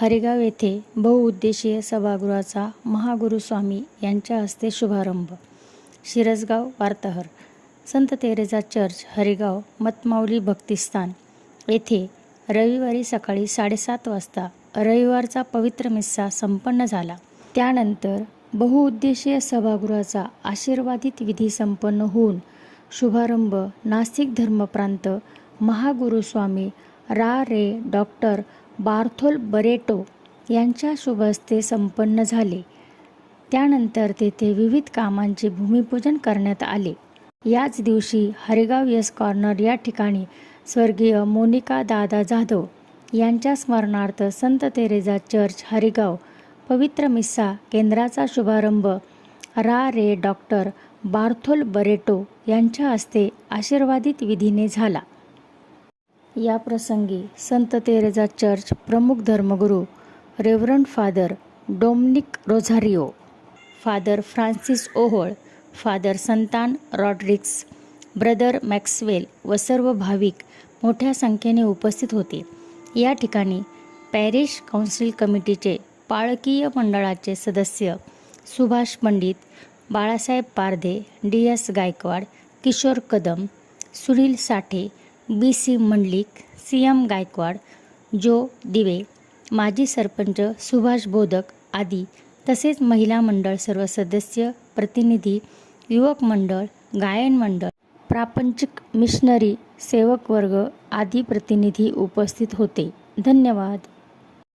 हरेगाव येथे बहुउद्देशीय सभागृहाचा महागुरु स्वामी यांच्या हस्ते शुभारंभ. शिरसगाव वार्ताहर. संत तेरेजा चर्च हरेगाव मतमाऊली भक्तिस्थान येथे रविवारी सकाळी साडेसात वाजता रविवारचा पवित्र मिस्सा संपन्न झाला. त्यानंतर बहुउद्देशीय सभागृहाचा आशीर्वादित विधी संपन्न होऊन शुभारंभ नास्तिक धर्मप्रांत महागुरुस्वामी रा रे डॉक्टर बार्थोल बरेटो यांच्या शुभस्ते संपन्न झाले. त्यानंतर तेथे विविध कामांचे भूमिपूजन करण्यात आले. याच दिवशी हरेगाव यस कॉर्नर या ठिकाणी स्वर्गीय मोनिका दादा जाधव यांच्या स्मरणार्थ संत तेरेजा चर्च हरेगाव पवित्र मिस्सा केंद्राचा शुभारंभ रा रे डॉक्टर बार्थोल बरेटो यांच्या हस्ते आशीर्वादित विधीने झाला. या प्रसंगी संत तेरेजा चर्च प्रमुख धर्मगुरू reverend father Dominic Rosario father Francis Ohol father Santan Rodrigues brother Maxwell व सर्व भाविक मोठ्या संख्येने उपस्थित होते. या ठिकाणी पॅरिश काउन्सिल कमिटीचे पाळकीय मंडळाचे सदस्य Subhash Pandit Balasaheb Pardhe D S Gaikwad Kishor Kadam Sunil Sathe B C Mandlik C M Gaikwad Jo Dive माजी सरपंच सुभाष बोधक आदी तसेच महिला मंडळ सर्व सदस्य प्रतिनिधी युवक मंडळ गायन मंडळ प्रापंचिक मिशनरी सेवक वर्ग आदी प्रतिनिधी उपस्थित होते. धन्यवाद.